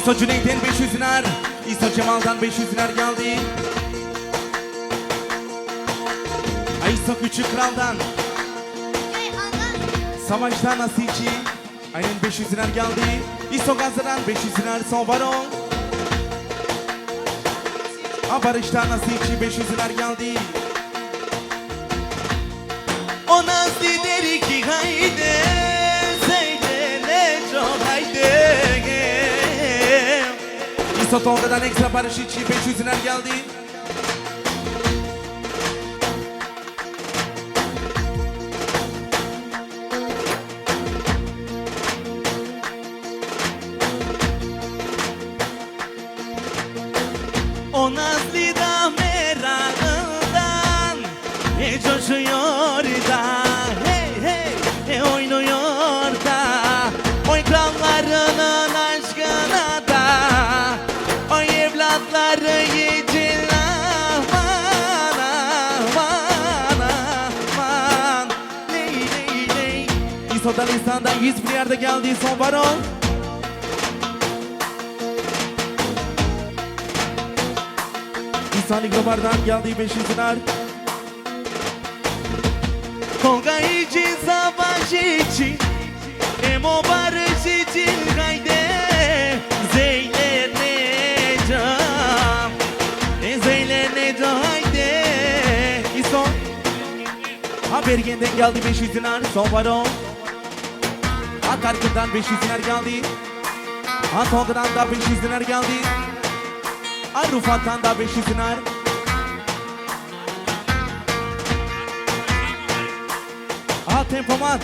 İso Cüneyt'in 500 dinar İso Cemal'dan 500 dinar geldi. İso Küçük Kral'dan. Savaştan Nasici Aynen 500 dinar geldi. İso Gazze'den 500 dinar son baron Barış'tan Nasici 500 dinar geldi. O Nazlı der ki haydi İso Tolga'dan ekstra barış için 500 dinar geldi. O nazlı da merakından E coşuyor İso'dan İsa'dan 100 milyarda geldi son baron İhsan İgrobar'dan geldi 500 dinar. Tolga için, savaş için, Emo barış için haydi. Zeyleneceğim, zeyleneceğim haydi. İhsan, ha Bergen'den geldi 500 dinar, son baron. Ha Tarkın'dan 500 dinar geldi. Ha Tolga'dan da 500 dinar geldi. Arufat'tan da 500 dinar. Aha tempomat.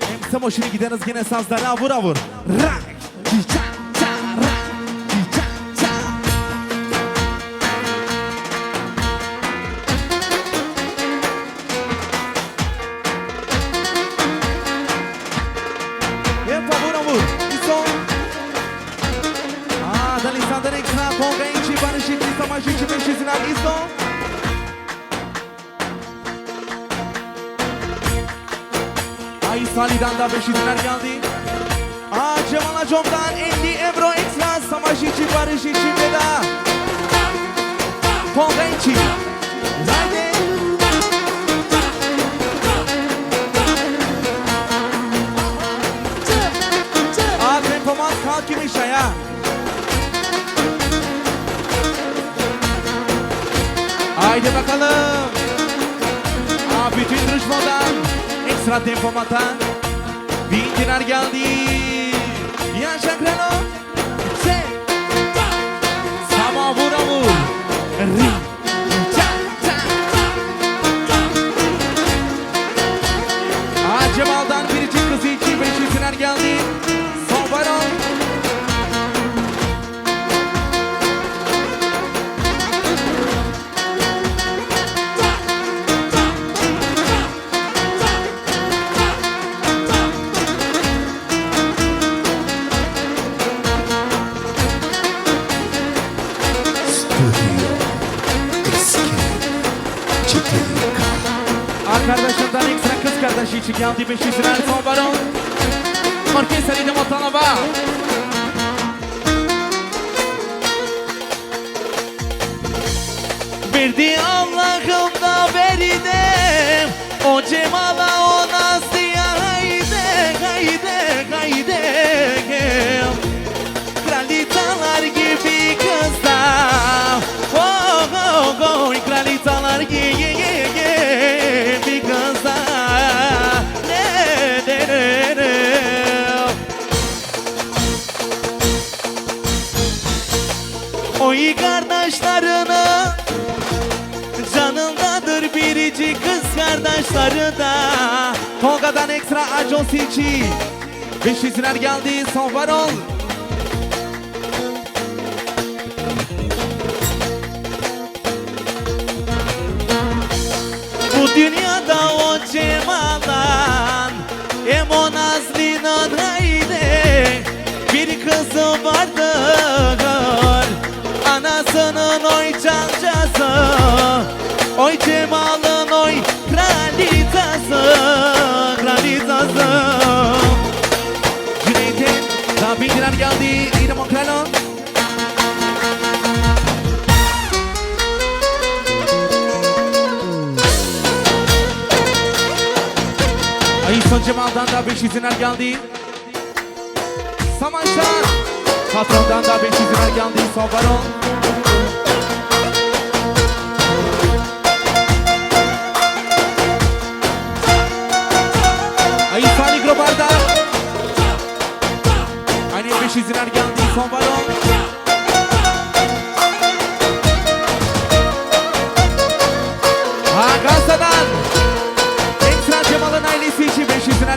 Hem Samoş'unu gideriz gene sazlara vura vur. Rak, lisandan ekstra Tolga İnci, Barış İnci, Savaş İnci 500 dinar. E som. Ay Salih'den da 500 dinar geldi. Aa Cemal Acom'dan 50 euro ekstra savaş için barış için veda. Tolga için. Haydi bakalım. Aa bütün duruşmadan ekstra tempomata. Bin dinar geldi. İçin geldi kardeşleri da. Tolga'dan ekstra acon silçi 500 lira geldi. Son varol Bu dünyada o cemaldan Da 500'ler geldi. Samanşan. Patrondan da 500'ler geldi. Son baron.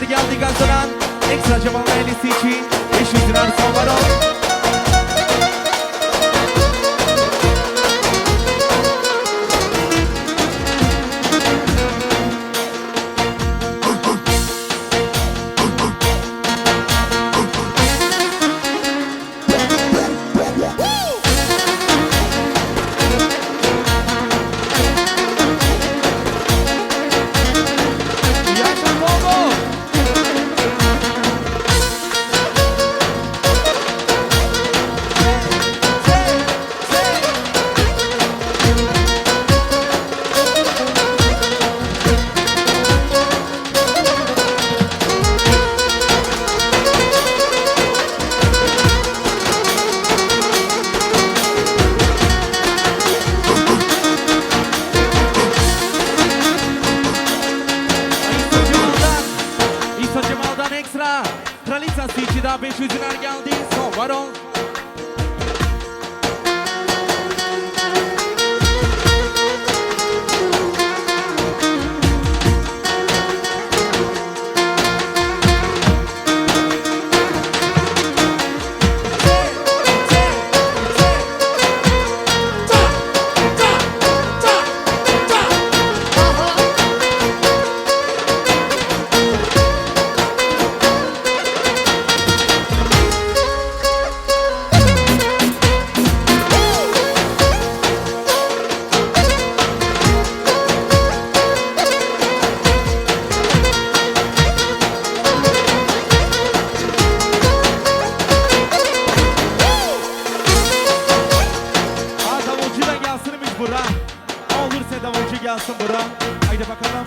Geldi Gazze'den. Ekstra Cemal'ın ailesi için davulcu gelsin bura. Haydi bakalım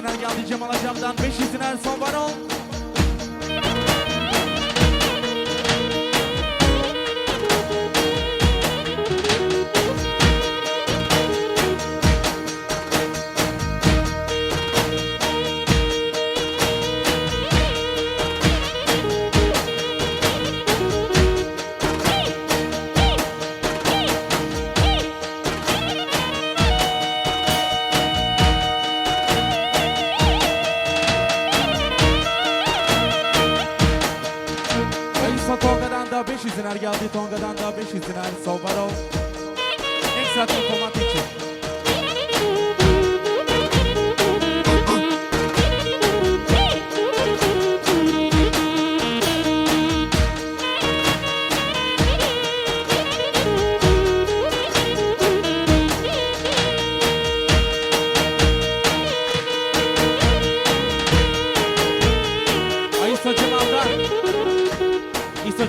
İsa'dan 500 lira geldi Cemal Acam'dan 500 lira son var o geldi Tonga'dan da 500 lira son var o Ekstra konformat için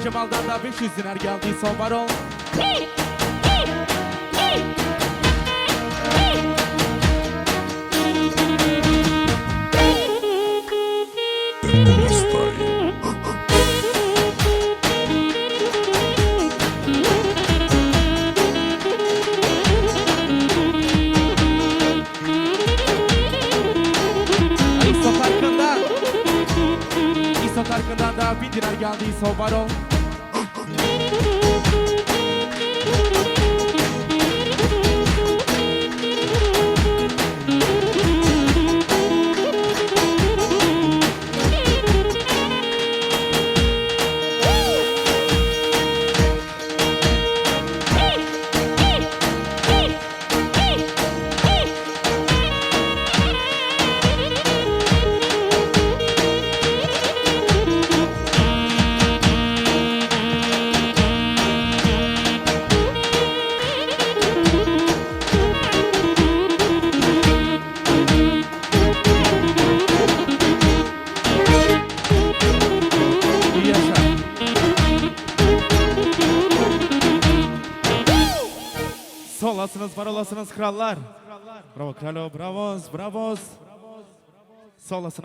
Cemal'dan da 500 lira geldi son var o Style. İsa Tarkan'dan İsa Tarkan'dan da 1000 lira geldi son var o olasınız, var olasınız krallar. Bravo kralo, bravos, bravos. Sağ olasın.